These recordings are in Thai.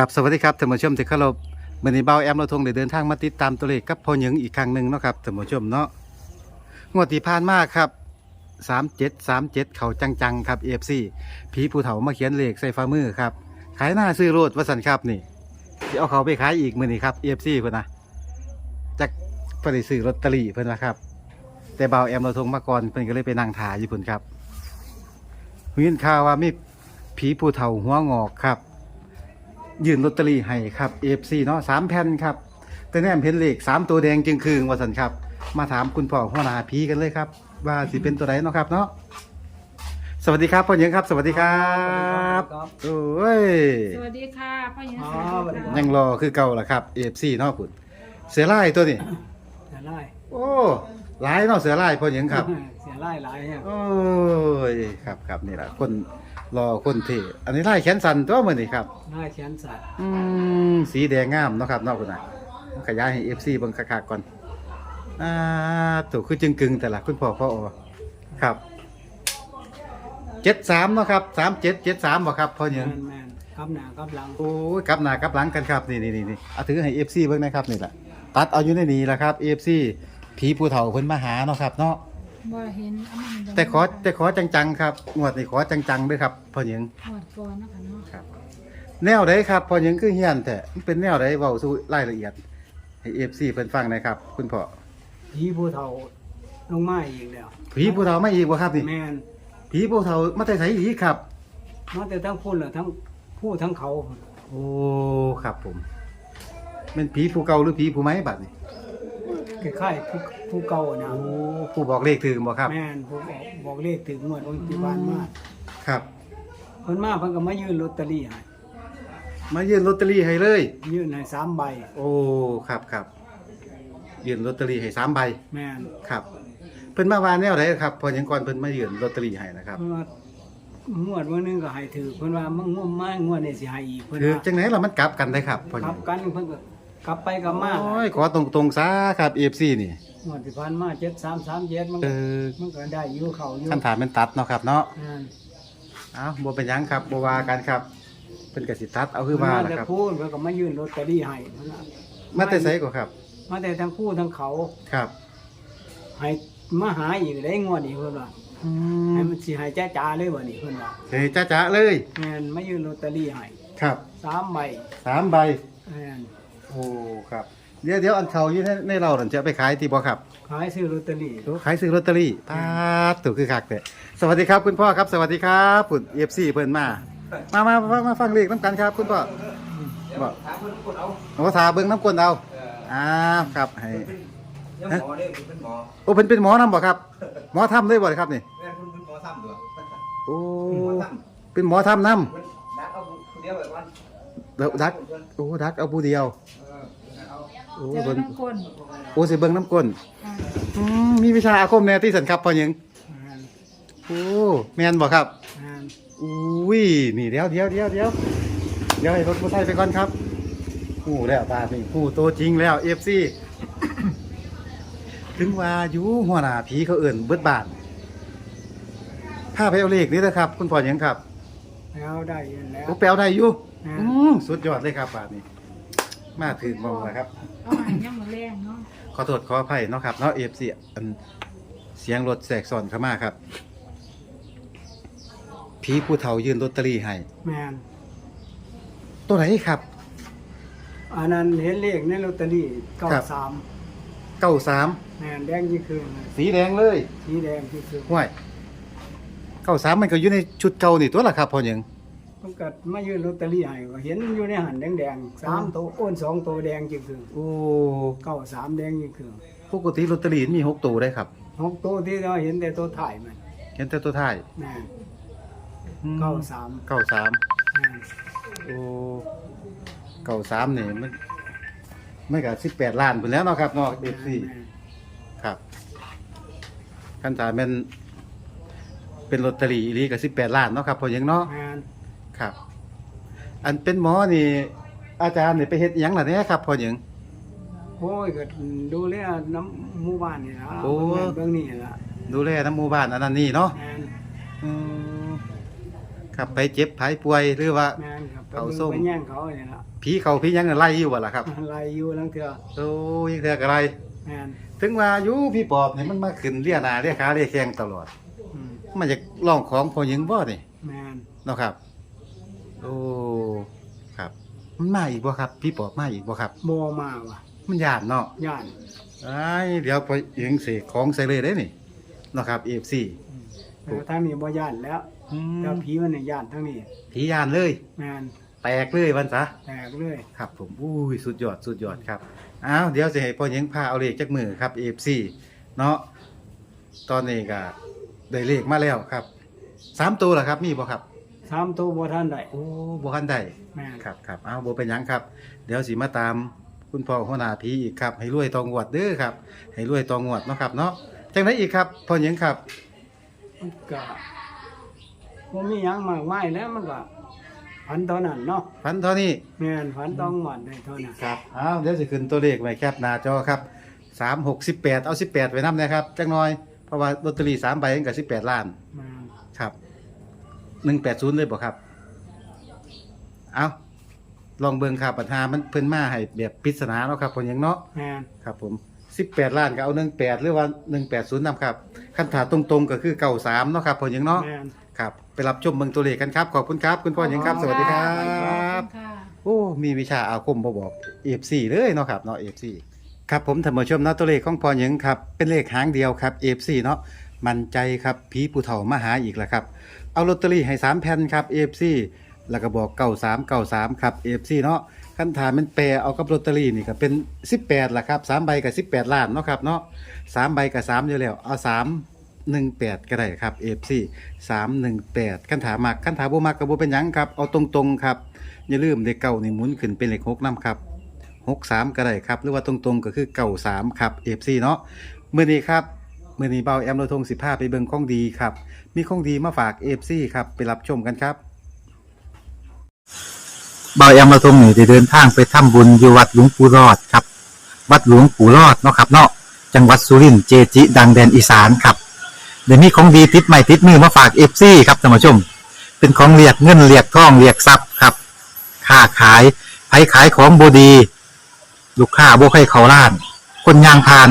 กับสวัสดีครับท่านผู้ชมที่เคารพวันนี้เบาแอมเราทงได้เดินทางมาติดตามตัวเลขกับพ่อหยิงอีกครั้งหนึ่งเนาะครับท่านผู้ชมเนาะงวดที่ผ่านมาครับสามเจ็ดสามเจ็ดเขาจังๆครับเอฟซีผีผู้เฒ่ามาเขียนเลขใส่ฝ่ามือครับขายหน้าซื้อโรดวสันครับนี่ที่เอาเขาไปขายอีกมือนี่ครับเอฟซีเพื่อนนะจากไปได้ซื้อลอตเตอรี่เพื่อนนะครับ แต่เบาแอมเราทงมาก่อนเพื่อนก็เลยไปนั่งถ่ายอยู่เพื่อนครับยินข่าวว่ามีผีผู้เฒ่าหัวงอกครับ ยื่นลอตเตอรี่ให้ครับเอฟซีเนาะสามแผ่นครับ แต่แนมเห็นเลขสามตัวแดงจึงคืงว่าสันครับ มาถามคุณพ่อหัวหน้าพีกันเลยครับ ว่าสิเป็นตัวไหนเนาะครับเนาะสวัสดีครับพ่อเหยิงครับ สวัสดีครับครับ โอ้ยสวัสดีค่ะพ่อหญิงอ๋อสวัสดีสวัสดีครัค่ะบ ยังรอคือเก่าล่ะครับเอฟซีเนาะคุณเสือไล่ตัวนี้ เสียไล่โอ้หลายเนาะเสือไล่พ่อเหยิงครับ เสียไล่หลายเนี่ยโอ้ยครับครับนี่แหละคน รอคนเทอันนี้ไล่แขนสันตัวมือนี่ครับ หน้าเชียนสัตว์อืมสีแดงงามเนาะครับเนอกคุณนะขยายให้ FC เบิ่งคักๆก่อนอ่าถูกคือจึงกึงแต่ละคุณพ่อพ่ออครับ73เนาะครับ37 73บ่ครับพ่อเหแมยิงนแมนครับหน้าครับหลังโอ้ยกลับหน้ากลับหลังกันครับนี่นี่นี่เอาถือให้ FC เบิ่งนะครับนี่แหละตัดเอาอยู่ในนี้ล่ะครับ FC ผีผู้เฒ่าเพิ่นมาหาเนาะครับเนาะ บ่เห็นเอามาให้เบิ่งแต่ขอแต่ขอจังๆครับงวดนี้ขอจังๆด้วยครับพ่อเหยิงหวดก่อนนะคะเนาะครับ แนวใดครับพอหยังคือเฮียนแต่มันเป็นแนวใดเว้าสู่รายละเอียดให้ FC เพิ่นฟังหนะครับ คุณพ่อผีผู้เฒ่าลงมาอีกแล้วผีผู้เฒ่ามาอีกบ่ครับนี่แมนผีผู้เฒ่ามาแต่ไสอีกครับ มาแต่ทั้งพุ่นแหละทั้งผู้ทั้งเขาโอ้ครับผมเป็นผีผู้เก่าหรือผีผู้ใหม่บัดนี้ คล้ายๆผู้ผู้เก่านะโอ้ผู้บอกเลขถึงบ่ครับ แมนผู้บอกบอกเลขถึงงวดวันที่บ้านมาครับ เพิ่นมาเพิ่นก็มายื่นลอตเตอรี่ให้มายื่นลอตเตอรี่ให้เลย ยื่นให้สามใบโอ้ครับครับยื่นลอตเตอรี่ให้สามใบแมนครับ เพิ่นมาว่าแนวใดครับพอหยังก่อนเพิ่นมายื่นลอตเตอรี่ให้นะครับเพิ่นว่างวดวันหนึงก็ให้ถือเพิ่นว่ามึงงวดมางวดนี้สิให้อีกเพิ่นคือว่าจังไหนล่ะมันกลับกันได้ครับพอหกยัลังบกันเพิ่นก็ กลับไปกลับมาโอ้ยขอตรงๆซะครับ FC นี่งวดที่ผ่านมาเจ็ดสามสามเจ็ดมันเอก็อมันก็ได้อยู่เขาอยู่คำถามเป็นตัดเนาะครับเนาะอ่าเอ้าบ่เป็นหยังครับบ่ว่ากันครับเป็นกสิตัดเอาคือว่ามาล่ะแต่ครับ พูดเพิ่นก็มายื่นลอตเตอรี่ให้เพิ่นน่ะมาแต่ไสก็ครับ มาแต่ทั้งผู้ทั้งเขาครับให้มาหาอีกได้งวดอีกเพิ่นว่าอืให้มมันสิให้จ้าจ๋าเลยบ่นี่เพิ่นว่าเฮ้ยจ้าๆเลย แม่นมายื่นลอตเตอรี่ให้ครับสามใบสามใบ แม่น โอ้ครับ เดี๋ยวเดี๋ยวอันเขาอยู่ในในเรานั่นจะเอาไปขายที่บ่ครับ ขายซื้อลอตเตอรี่โอ้ขายซื้อลอตเตอรี่ปาดถูกคือคักแต่สวัสดีครับคุณพ่อครับ สวัสดีครับปุ่น FC เพิ่นมา มามามามาฟังเลขน้ำกันครับคุณพ่อบ่โอ้ถาเบิ่งน้ำกลนเอาอ้าวครับให้ ยังหมอเนี่ยเป็นหมอโอ้เพิ่นเป็นหมอนำบ่ครับ หมอทำได้บ่ครับนี่แม่คุณเป็นหมอซ้ำด้วยโอ้หมอซ้เป็นหมอทำนำำมันดักเอาคนเดียวแบบวันแล้วดัก โอ้ดักเอาผู้เดียวเออเอา โอ้เจอเบิ่งน้ำก้นโอ้สิเบิ่งน้ำก้นค่ะอืมมีวิชาอาคมแน่ที่สันครับพ่อหยังแม่นโอ้แม่นบ่ครับแม่นอุ้ยนี่เดี๋ยวเดี๋ยวเดี๋ยวเดี๋ยวเดี๋ยวให้รถมอเตอร์ไซค์ไปก่อนครับผู้แล้วตานี่ผู้โตจริงแล้ว FC ถึงว่าอยู่หัวหน้าผีเขาเอิ่นเบิดบานพาไปเอาเลขนี่นะครับ คุณพ่อหยังครับแล้วได้อยู่แล้วโอ้แปลวได้อยู่อ่าอืมสุดยอดเลยครับบาทนี้ มาถึงมองแล้วครับ เอาใหายย่ำมือแรงเนาะขอโทษขออภัยเนาะครับเนาะเอฟซีอันเสียงรถแสกซ้อนเข้ามาครับผีผู้เฒ่ายืนลอตเตอรี่ให้แม่นตัวไหนครับ อันนั้นเห็นเลขในลอตเตอรี่ครับ93เก้าสามแม่นแดงยี่คืนสีแดงเลยสีแดงที่คือห้วยเก้าสามมันก็อยู่ในชุดเก่านี่ตัวละครับพอหยัง มันก็มายื่นลอตเตอรี่ให้ก็เห็นอยู่ในหันแดงๆสามตัวโอ้นสองตัวแดงจริงคือโอ้เก้าสามแดงจริงคือปกติลอตเตอรี่มีหกตัวได้ครับหกตัวที่เราเห็นแต่ตัวถ่ายมันเห็นแต่ตัวท้ายแม่นอืมเก้าสามเก้าสามแม่นโอ้เก้าสามนี่มันไม่กับสิบแปดล้านไปแล้วเนาะครับเนาะเอฟซีแม่นครับคันถามเป็นเป็นลอตเตอรี่อีหลีกับสิบแปดล้านเนาะครับพอหยังเนาะแม่น ครับ อันเป็นหมอนี่ อาจารย์นี่ไปเฮ็ดอิหยังล่ะเนี่ยครับพอหยังโอ้ยก็ดูแลน้ำหมู่บ้านนี่ละโอ้ เบิ่งนี่ละดูแลน้ำหมู่บ้านอันนั้นนี่เนาะแม่นอืมคครับไปเจ็บไผป่วยหรือว่า แม่นครับไปเขาเบิ่งส้มไปแย่งเขาเนี่ยละผีเขาผีหยังไล่อยู่บ่ล่ะครับไล่อยู่ลังเถื่อโอ้ยเทือกอะไร แม่นถึงว่าอยู่พี่ปอบนี่มันมาขึ้นเลียหนาเลียขาเลียแข้งตลอด อืมมันจะร้องของพอหญิงบ่นี่แม่นเนาะครับ โอ้ครับ มันมาอีกบ่ครับ พี่ปอบมาอีกบ่ครับ บ่มาว่ะมันยานเนาะย่านไอ้ายเดี๋ยวพอหญิงเสกของใส่เลยได้นี่เนาะครับ FC แต่ทางนี้บ่ย่านแล้วอืมแต่ผีมันเนี่ยย่านทางนี้ผียานเลย แม่นแตกเลยวันซะแตกเลยครับ ผมอุ้ยสุดยอดสุดยอดครับอ้าวเดี๋ยวจะให้พ่อหญิงพาเอาเลขจากมือครับ FC เนาะตอนนี้ก็ได้เลขมาแล้วครับสามตัวเหรอครับมีบ่ครับ สามตัวบ่ทันได้โอ้บ่ทันได้แม่นครับครับอ้าวบ่เป็นหยังครับ เดี๋ยวสิมาตามคุณพ่อหัวหน้าผีอีกครับ ให้รวยตองวดเด้อครับ ให้รวยตองวดเนาะครับเนาะจังไดอีกครับพ่อหญิงครับ มันก็บ่มีหยังมากมายแล้วมันก็ฝันเท่านั้นเนาะฝันเท่านี้ แม่นฝันต้องหวัดได้เท่านั้นครับอ้าวเดี๋ยวสิขึ้นตัวเลขไว้แคปหน้าจอครับ3 6 18เอา18ไว้นำนะครับจักหน่อย เพราะว่าลอตเตอรี่3ใบมันก็18ล้าน แม่นครับ หนึ่งแปดศูนย์เลยบอกครับ เอาลองเบิ่งครับปัญหามันเพิ่นมาให้แบบปริศนาเนาะครับผมยังเนาะแม่นครับ ผมสิบแปดล้านก็เอาหนึ่งแปดหรือว่าหนึ่งแปดศูนย์นำครับคันถาตรงๆก็คือเก่าสามเนาะครับผมยังเนาะแม่น ครับไปรับชมเบิ่งตัวเลขกันครับขอบคุณครับ คุณพ่อยังครับ สวัสดีครัขอบบคุณค่ะ โอ้มีวิชาอาคมบ่บอก F4 เลยเนาะครับเนาะ F4 ครับผมท่านผู้ชมเนาะตัวเลขของพอหยังครับ เป็นเลขหางเดียวครับ F4 เนาะมั่นใจครับผีผู้เฒ่ามาหาอีกแล้วครับ เอาลอตเตอรี่ให้3แผ่นครับ F4 แล้วก็บอก9393ครับ F4 เนาะคันถามมันแปลเอากับลอตเตอรี่นี่ก็เป็น18ล่ะครับ3ใบกับ18ล้านเนาะครับเนาะ3ใบกับ3อยู่แล้วเอา3 18ก็ได้ครับ F4 318คันถามมักคันถามบ่มักก็บ่เป็นหยังครับเอาตรงๆครับอย่าลืมเลขเก้านี่หมุนขึ้นเป็นเลขหกนำครับหกสามก็ได้ครับหรือว่าตรงๆก็คือเก้าสามครับเอฟซีเนาะเมื่อนี้ครับ มื่อนี้เบาแอมโรทงสิบห้าไปเบิงของดีครับ มีของดีมาฝากเอฟซีครับ ไปรับชมกันครับเบาแอมโรทงนี่ได้เดินทางไปทำบุญอยู่วัดหลวงปู่รอดครับ วัดหลวงปู่รอดเนาะครับเนาะจังหวัดสุรินทร์เจจิ ดังแดนอีสานครับเดี๋ยวนี้ของดีติดใหม่ติดมือมาฝากเอฟซีครับท่านผู้ชม เป็นของเรียกเงินเรียกทองเรียกทรัพย์ครับค้าขายไผขายของบดี ลูกค้าบ่ให้เขาล้าน คนยางพาน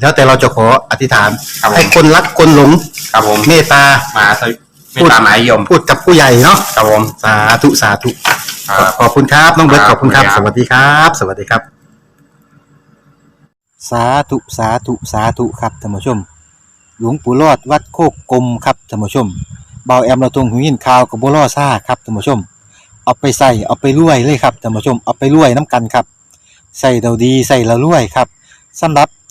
แล้วแต่เราจะขออธิษฐานครับผม ให้คนรักคนหลงครับผมเมตตามาสวิไม่ตามหมายยมพูดกับผู้ใหญ่เนาะครับผมสาธุสาธุ ครับ ขอบคุณครับน้องเบิร์ตคขรับอบคุณครับขอบสคุณครับวัสดีครับ สวัสดีครับ สาธุสาธุสาธุครับท่านผู้ชม หลวงปู่รอดวัดโคกกลมครับท่านผู้ชมเบาแอมเราตรงหูยินข่าวกับบัวล่อซ่าครับท่านผู้ชม เอาไปใส่เอาไปรวยเลยครับท่านผู้ชมเอาไปรวยน้ำกันครับใส่เราดีใส่เรารวยครับสำหรับ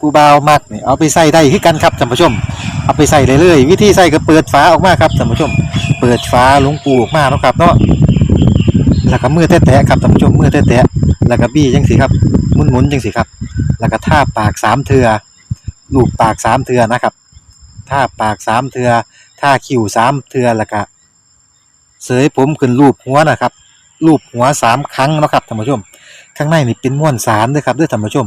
ผู้บ่าวมักนี่เอาไปใส่ได้คือกันครับท่านผู้ชม เอาไปใส่เลยเลยวิธีใส่ก็เปิดฝาออกมาครับท่านผู้ชม เปิดฝาหลวงปูออกมาเนาะครับเนาะแล้วก็มือแตะๆครับท่านผู้ชมมือแตะๆแล้วก็บี้จังสิครับหมุนๆจังสิครับ แล้วก็ท่าปากสามเทือลูบปากสามเทือนะครับท่าปากสามเทือท่าคิ้วสามเทือแล้วก็เสยผมขึ้นรูปหัวนะครับรูปหัวสามครั้งนะครับท่านผู้ชม ข้างในนี่เป็นม้วนสารด้วยครับด้วยท่านผู้ชม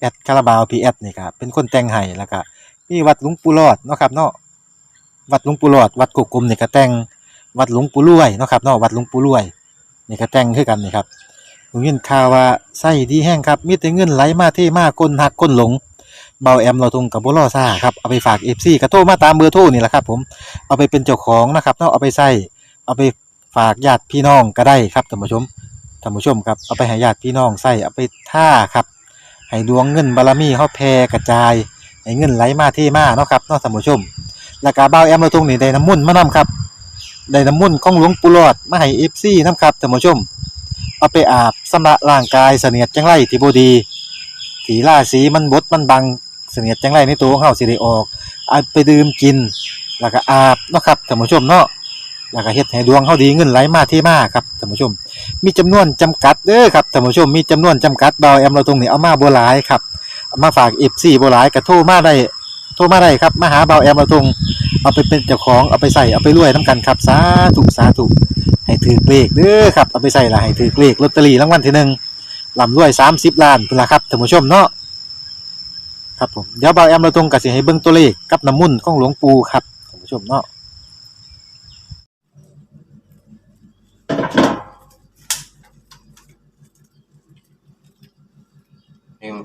แอดคาราบาวพีแอดนี่ครับเป็นคนแต่งให้แล้วก็มีวัดหลวงปู่รอดเนาะครับเนาะวัดหลวงปู่รอด วัดกุกกลมนี่ก็แต่งวัดหลวงปู่รวยเนาะครับเนาะวัดหลวงปู่รวยนี่ก็แต่งคือกันนี่ครับผมยินข่าวว่าไส้ดีแห้งครับมีแต่เงินไหลมาเทมาก้นหักก้นหลงเบาแอมเราทงกับบุรอซ่าครับเอาไปฝากเอฟซีกระโทรมาตามเบอร์โทรนี่แหละครับ ผมเอาไปเป็นเจ้าของนะครับเนาะเอาไปใส่เอาไปฝากญาติพี่น้องก็ได้ครับท่านผู้ชมท่านผู้ชมครับเอาไปให้ญาติพี่น้องใส่เอาไปท่าครับ ให้ดวงเงินบารมีเฮาแผ่กระจายให้เงินไหลมาเทมาเนาะครับเนาะท่านผู้ชมแล้วก็เบาแอมเราทงนี่ได้น้ำมุ่นมานํครับได้น้ำมุ่นของหลวงปู่หลอดมาให้เอฟซีนํครับท่านผู้ชม เอาไปอาบสำระร่างกายเสนียดจังไรที่บดีถีล่าสีมันบดมันบังเสนียดจังไรในตัวของเฮาสิได้ออกเอาไปดื่มกิน แล้วก็อาบเนาะครับท่านผู้ชมเนาะ แล้วก็เฮ็ดให้ดวงเฮาดีเงินไหลมาเทมาครับท่านผู้ชม มีจำนวนจำกัดเด้อครับท่านผู้ชมมีจำนวนจำกัดเบาแอมเราตรงนี้เอามาบ่หลายครับามาฝาก FC บ่หลายก็โทรมาได้โทรมาได้ครับมาหาเบาแอมเราตรงเอาไปเป็นเจ้าของเอาไปใส่เอาไปรวยนํกันครับสาธุสาธุให้ถือเลขเด้อครับเอาไปใส่ละให้ถือเลขลอตเตอรี่รางวัลที่หนึ่งลำรวยสามสิบล้านพุ่นละครับท่านผู้ชมเนาะครับผมเดี๋ยวเบาแอมเราตรงกับสิให้เบิ่งตัวเลขกับน้ำมุ่นของหลวงปู่ครับท่านผู้ชมเนาะ